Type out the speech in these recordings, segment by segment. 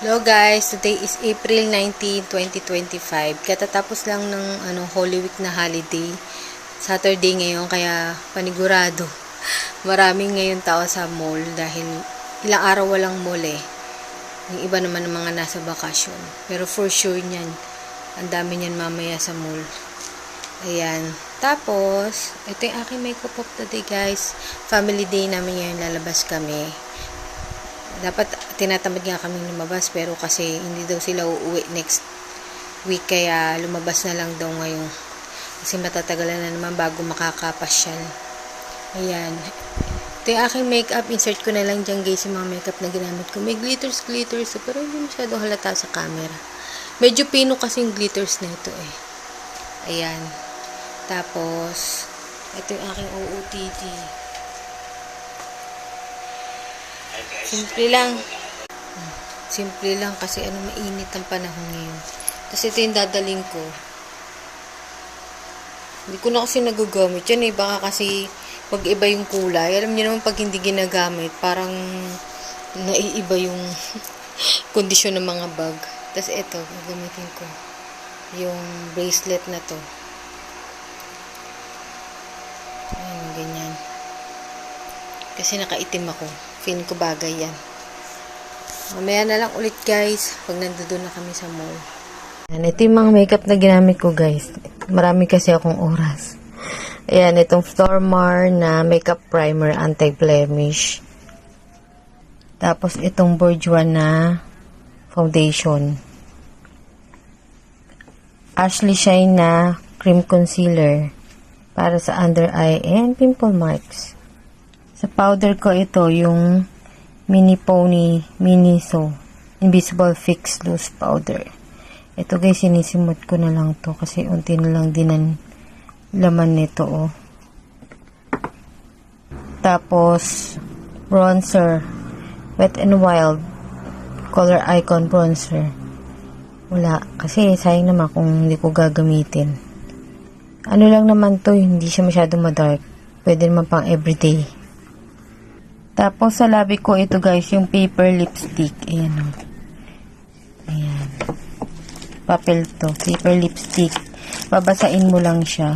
Hello guys, today is April 19, 2025. Katatapos lang ng ano, Holy Week na holiday. Saturday ngayon, kaya panigurado. Maraming ngayon tao sa mall dahil ilang araw walang mall eh. Yung iba naman ng mga nasa bakasyon. Pero for sure niyan, ang dami niyan mamaya sa mall. Ayan. Tapos, ito yung aking makeup of the day guys. Family day namin ngayon, lalabas kami dapat tinatamad nga kaming lumabas pero kasi hindi daw sila uuwi next week kaya lumabas na lang daw ngayon. Kasi matatagalan na naman bago makakapasyal ayan. Ito yung aking makeup. Insert ko na lang dyan guys yung mga makeup na ginamit ko. May glitters glitters pero hindi masyado halata sa camera. Medyo pino kasi yung glitters na ito eh. Ayan. Tapos ito yung aking OOTD Simple lang. Simple lang kasi ano mainit ang panahon ngayon. Kasi ito yung dadaling ko. Hindi ko na kasi nagagamit yan eh. Baka kasi pag iba yung kulay. Alam niyo naman pag hindi ginagamit, parang naiiba yung kondisyon ng mga bag. Tapos ito, gagamitin ko. Yung bracelet na to. Ayun, ganyan. Kasi nakaitim ako. Feeling ko bagay yan. Mamaya na lang ulit guys. Pag nandoon na kami sa mall. Ayan, ito yung mga makeup na ginamit ko guys. Marami kasi akong oras. Ayan, itong Stormar na makeup primer anti-blemish. Tapos itong Bourjois na foundation. Ashley Shine na cream concealer para sa under eye and pimple marks. Sa powder ko ito, yung Mini Pony Miniso Invisible Fix Loose Powder. Ito guys, sinisimot ko na lang to kasi unti na lang din ang laman nito oh. Tapos, bronzer. Wet n Wild Color Icon Bronzer. Wala. Kasi sayang naman kung hindi ko gagamitin. Ano lang naman to, hindi siya masyado madark. Pwede naman pang everyday. Tapos sa labi ko ito guys, yung paper lipstick. Ayan o. Ayan. Papel to. Paper lipstick. Babasain mo lang siya.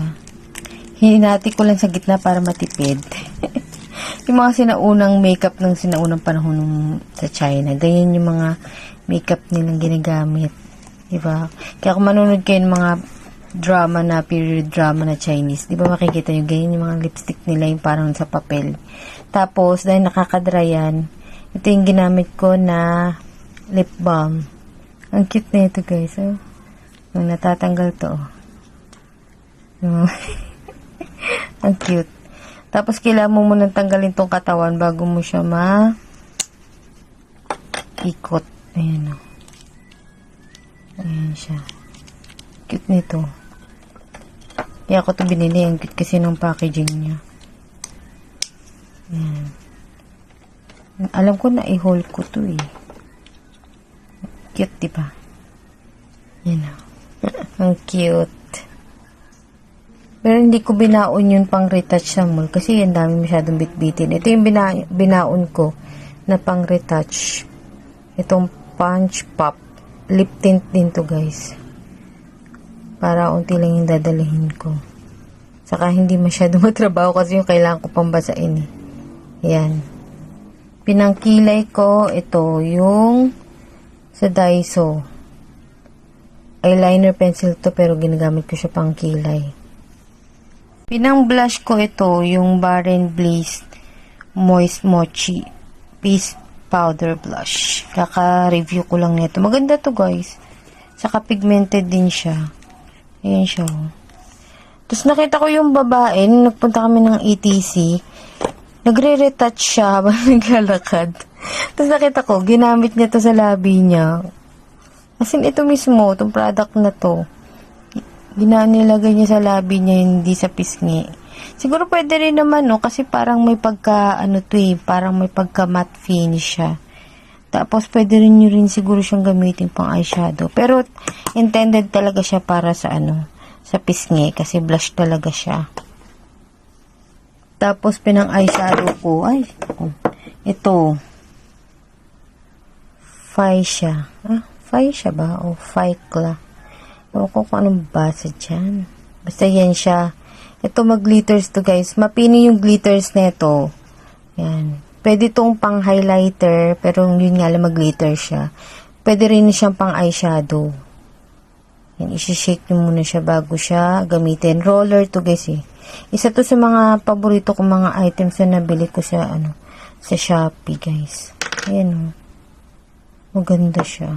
Hinati ko lang sa gitna para matipid. yung mga sinaunang makeup ng sinaunang panahon nung sa China. Ganyan yung mga makeup nilang ginagamit. Diba? Kaya kung manunod kayo ng mga drama na, period drama na Chinese, di ba makikita nyo, ganyan yung mga lipstick nila yung parang sa papel. Tapos, dahil nakakadry yan, ito yung ginamit ko na lip balm. Ang cute na ito guys. Oh. Nung natatanggal to. Oh. Ang cute. Tapos, kailangan mo munang tanggalin tong katawan bago mo siya ma ikot. Ayan o. Ayan siya. Cute nito. Kaya ako ito binili. Ang cute kasi ng packaging niya. Ayan. Alam ko na i-haul ko to eh. Cute, di ba? Yan o. Ang cute. Pero hindi ko binaon yun pang retouch sa mall kasi yan dami masyadong bitbitin. Ito yung bina binaon ko na pang retouch. Itong punch pop. Lip tint din to guys. Para unti lang yung dadalhin ko. Saka hindi masyado matrabaho kasi yung kailangan ko pang basain eh. Yan. Pinangkilay ko ito yung sa Daiso. Eyeliner pencil to pero ginagamit ko siya pang kilay. Pinang blush ko ito yung Barren Blaze Moist Mochi Peace Powder Blush. Kaka-review ko lang nito. Maganda to guys. Saka pigmented din siya. Ayan siya. oh. Tapos nakita ko yung babae, nagpunta kami ng ETC, nagre-retouch siya habang naglalakad. Tapos nakita ko, ginamit niya to sa labi niya. As in, ito mismo, itong product na to. Ginanilagay niya sa labi niya, hindi sa pisngi. Siguro pwede rin naman, no? Kasi parang may pagka, ano to eh, parang may pagka matte finish siya. Tapos, pwede rin nyo rin siguro siyang gamitin pang eyeshadow. Pero, intended talaga siya para sa ano, sa pisngi. Kasi blush talaga siya. Tapos, pinang eyeshadow ko, ay, ito, Faisha. Ah, Faisha ba? O Faikla? Ewan ko kung anong basa dyan. Basta yan siya. Ito mag-glitters to guys. Mapini yung glitters nito. Yan. Pwede itong pang highlighter, pero yun nga lang mag-glitter siya. Pwede rin siyang pang eyeshadow. Yan, isi-shake nyo muna siya bago siya gamitin. Roller to guys eh. Isa to sa mga paborito kong mga items na nabili ko sa ano, sa Shopee guys. Ayan oh. Maganda siya.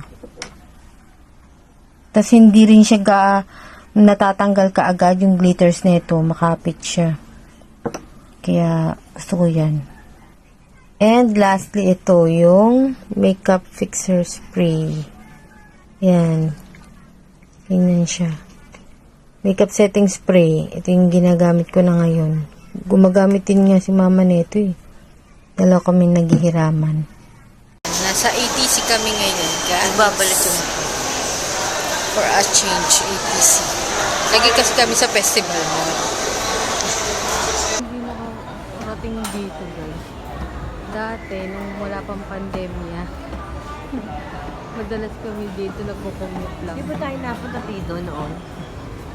Tapos hindi rin siya ga natatanggal ka agad yung glitters nito. Makapit siya. Kaya gusto ko yan. And lastly, ito yung makeup fixer spray. Yan. Tingnan siya. Makeup setting spray. Ito yung ginagamit ko na ngayon. Gumagamit din nga si mama nito eh. Dalawa kami naghihiraman. Nasa ATC kami ngayon. Kaya babalik kami. For a change, ATC. Lagi kasi kami sa festival mo. Hindi nakarating dito guys. Dati, nung wala pang pandemya, madalas kami dito nagko-commute lang. Di ba tayo napunta dito noon?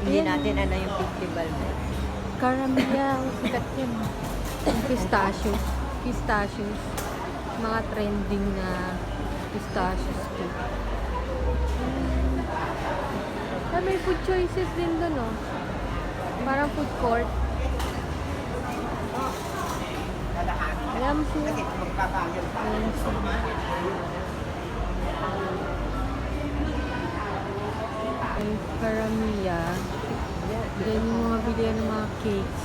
Hindi natin ano yung festival mo. Karamiya, ang sikat yun. Yung pistachios. Pistachios. Mga trending na pistachios ko. Ah, may food choices din doon, oh. Parang food court. Alam siya. Alam siya. Ay, karamiya. Yan yung mga bilihan ng mga cakes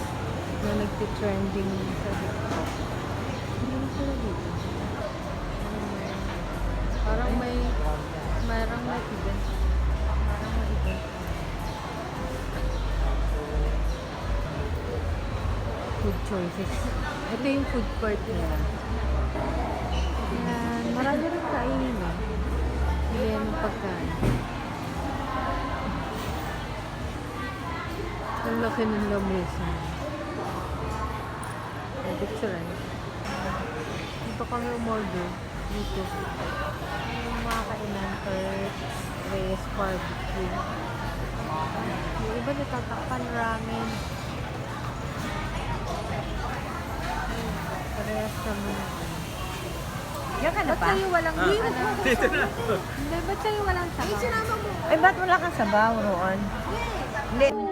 na nagtitrending sa TikTok. Hindi sila dito. Parang may, parang may event. Parang may event. Food choices. Ito yung food court nila. Yan. Marami rin kainin eh. Bilihan ng pagkain. Ang laki ng lamesa. May picturean. Dito kami umorder. Dito. Yung mga kainan Turks, Reyes Barbecue. Yung iba natatakpan ramen. Parehas kami na ano. Yan ka na Ba't pa? sa'yo walang ano? Dito na. Hindi, ba't sa'yo walang sabaw? Ay, ba't wala kang sabaw roon? Hindi.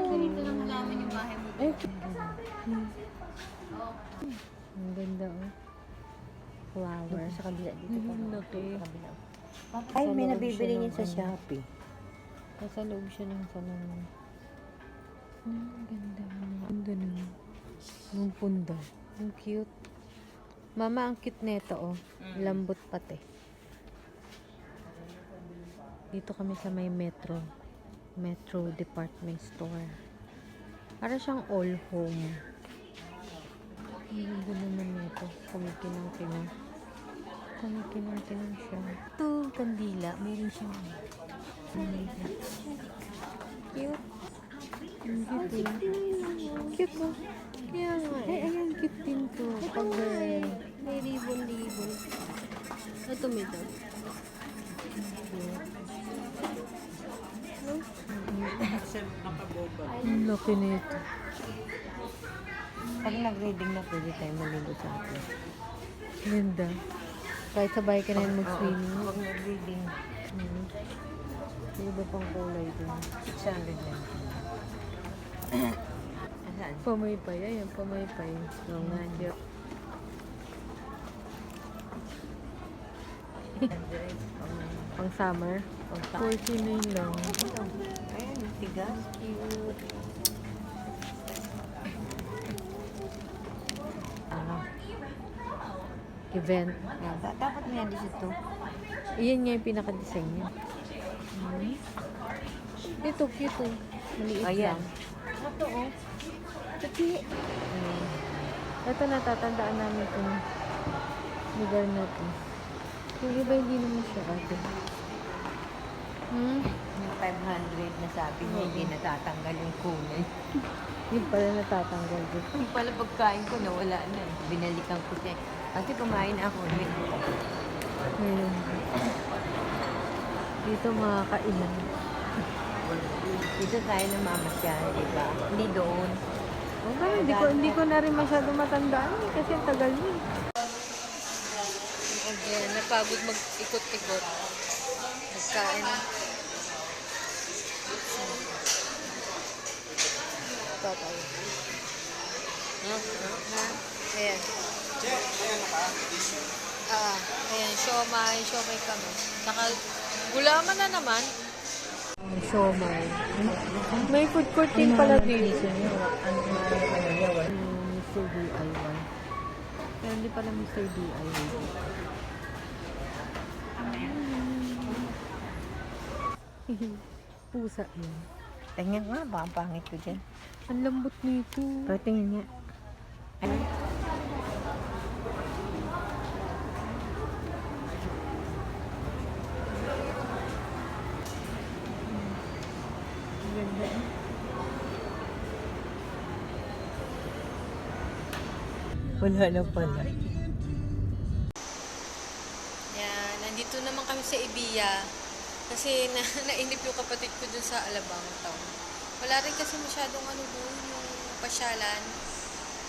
Flower. Sa kabila dito pa. Ang laki. Ay, may nabibili niya sa ano. Shopee. Nasa loob siya ng salon. Hmm, Ang ganda. Ang ganda nun. Yung punda. Ang cute. Mama, ang cute nito oh. Lambot pati. Dito kami sa may metro. Metro Department Store. Para siyang all home. Ang ganda naman nito. Kumikinang-kinang. Kumikinang-kinang siya. Ito, kandila. Meron siyang kandila. Cute. Ang cute eh. Cute ba? Kaya nga eh. ayan, cute din to. Pag uh, may ribbon-ribbon. Ito may dog. Ang laki nito. Pag nag-reading na, pwede tayo maligo sa atin. Ganda. Kahit sabay ka na yung mag-swimming. Pag nag-reading, Mm. May iba pang kulay din. 600 lang. Asan? Pamaypay. Ayan, pamaypay. Oo nga, Cute. Pang summer. Pag 49 lang. Ayun, tigas. Cute. Event. Ah, da- dapat may alis ito. Iyan nga yung pinaka-design niya. Ito, cute eh. Maliit Ayan. lang. Ito oh. Kasi, ito natatandaan namin itong lugar na to. Yung iba hindi naman siya ate. Hmm? Yung 500 na sabi niya, hindi natatanggal yung kulay. Yung pala natatanggal dito. Yung pala pagkain ko, nawala na. Binalikan ko siya. Kasi kumain ako. Wait. Ayun. Dito mga kainan. Dito tayo namamasyal, di ba? Hindi doon. Okay, hindi ko, hindi ko na rin masyado matandaan eh, kasi ang tagal yun. Again, napagod mag-ikot-ikot. Nagkain. Tatay. Ha? Ha? Ayan. Ah, ayan, siomay, siomay kami. Saka, gulaman na naman. Siomay. May food court din pala dito. Mr. DIY. Pero hindi pala Mr. DIY. Pusa yun. Tingnan nga, baka ang pangit ko dyan. Ang lambot nito. Pero tingnan nga. Ay, Ang ganda. Wala na pala. Yan, nandito naman kami sa Ibiya. Kasi na, nainip yung kapatid ko dun sa Alabang Town. Wala rin kasi masyadong ano doon, yung pasyalan.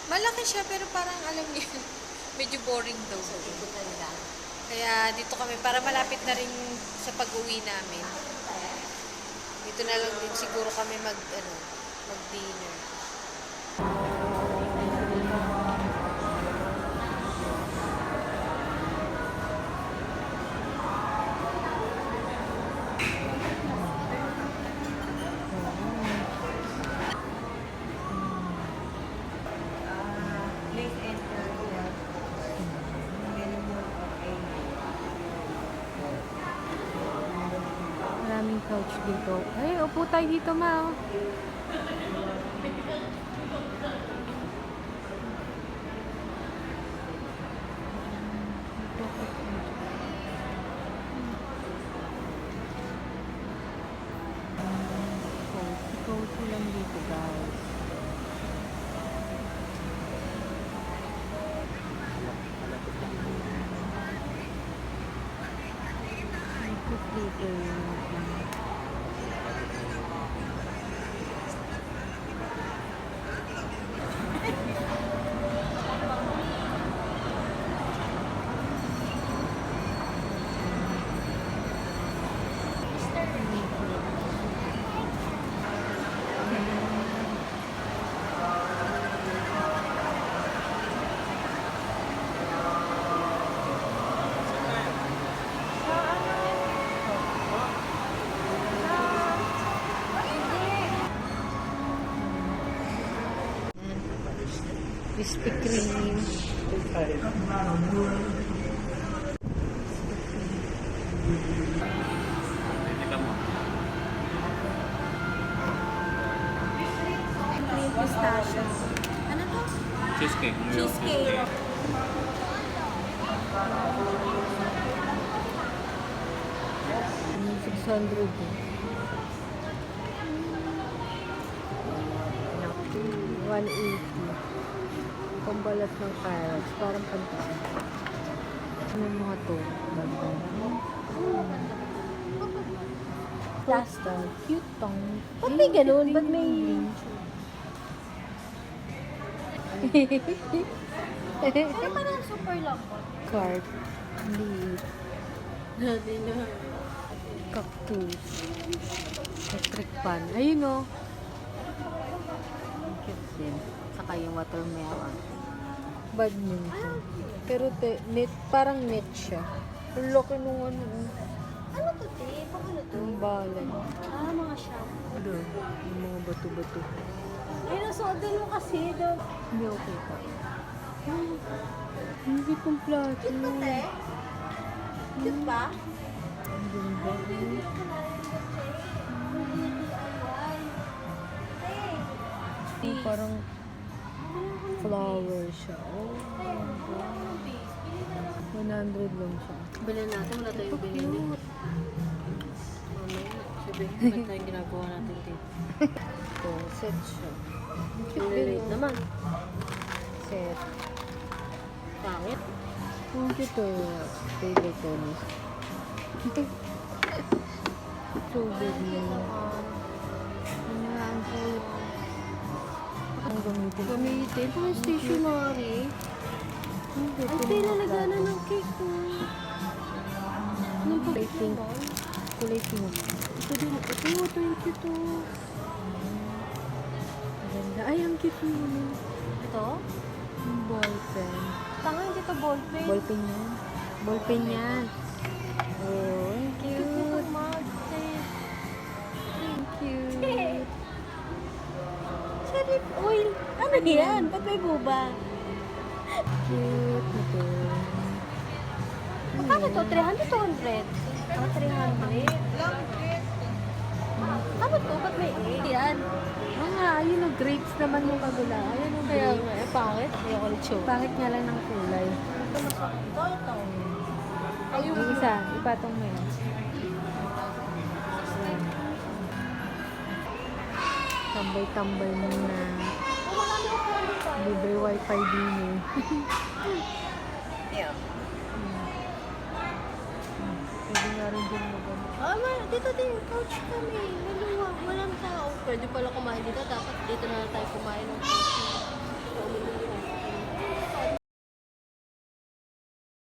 Malaki siya pero parang alam niyo, medyo boring daw. Ikutan lang. Kaya dito kami, para malapit na rin sa pag-uwi namin. Dito na lang din siguro kami mag, ano, mag-dinner. Dito. Ay, upo tayo dito, ma. oh. Cozy, cozy lang dito, guys. Dito yung Krispy Kreme. Cream pistachio. Ano to? Cheesecake. Cheesecake. 600 eh. Naku, 180. Pambalat ng carrots. Parang pantaan. Ano mga to? Ganda. Plaster. Cute tong. Ba't may ganun? Ba't may... Ano pa na super lambot? Card. Leaf. Dati na. Cactus. Electric pan. Ayun o. Ang cute din. Saka yung watermelon. Badminton. Pero te, net, parang net siya. Ang laki nung ano. oh. Ano to, te? Pang ano to? Yung balay. Ah, mga shop. Ano? Yung mga bato-bato. Ay, nasuot din mo kasi doon. Hindi okay pa. Ang cute ng plato. Cute ba, te? Cute ba? Ang ganda. Parang flower siya. Oh, my God. 100 lang siya. Bilhin natin, wala tayong Ito binili. cute. Mamaya, sabi, ba't tayong ginagawa natin dito? Ito, set siya. Cute oh. naman. Set. Pangit. Ang cute oh. Favorite ko. strawberry. Ang cute. Gamitin. Gamitin. Pang stationery. Hindi, Ang tila nagana ng cake ko. Anong Kulay pink. Kulay pink. Ito din. Ito, ito yung cute to. Ganda. Ay, ang cute mo. Ito? Yung ballpen. Tanga, hindi to ballpen. Ballpen yan. Ballpen yan. Oh, ang Cute cute. Cherry oil. Ano yan? Ba't may buba? Cute nito. Magkano to? 300 200? Ah, 300. Ano to? Ba't may 8 yan? Mga, ayun o, grapes naman yung kagula. Ayun o, Kaya grapes. eh, pangit. Ulit show. Pangit nga lang ng kulay. Ito. Ito, ito. Yung isa, ipatong mo yan. Tambay-tambay muna. Libre wifi din eh. Yeah. Pwede nga rin din mo Ah, ma, dito din, couch kami. Maluwag, walang tao. Pwede pala kumain dito. Dapat dito na lang tayo kumain ng couch.